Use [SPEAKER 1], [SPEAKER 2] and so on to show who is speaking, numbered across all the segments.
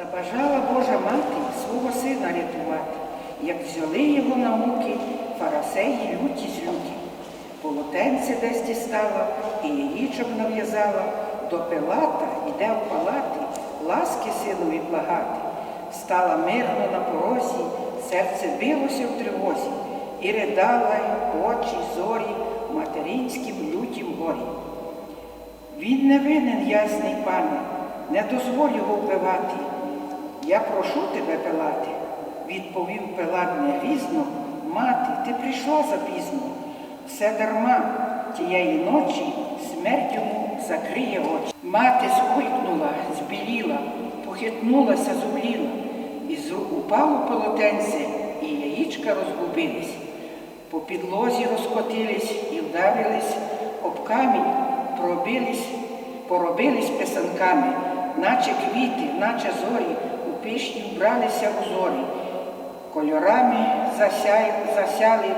[SPEAKER 1] Забажала Божа мати свого сина рятувати, як взяли його на муки фарасеї люті з люті. Полотенце десь дістала і яєчок нав'язала, до Пилата йде в палати, ласки синові благати. Стала мирно на порозі, серце билося в тривозі, і ридала й очі, зорі в материнськім лютім горі. Він не винен, ясний пане, не дозволь його вбивати. Я прошу тебе, Пилате, відповів Пилат негрізно, мати, ти прийшла запізно. Все дарма тієї ночі смерть йому закриє очі. Мати скулькнула, збіліла, похитнулася, зубліла, і з рук упало полотенце, і яєчка розгубились. По підлозі розкотились і вдарились об камінь, пробились, поробились писанками, наче квіти, наче зорі, пишні вбралися узорі. Кольорами засяй, засяли,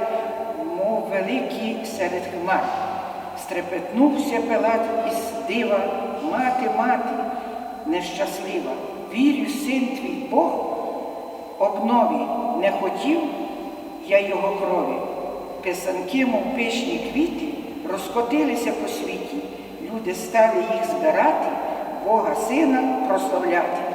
[SPEAKER 1] мов великі серед хмар. Стрепетнувся Пилат із дива, мати, мати, нещаслива. Вірю, син твій Бог обнові, не хотів я його крові. Писанки, мов пишні квіти, розкотилися по світі. Люди стали їх збирати, Бога Сина прославляти.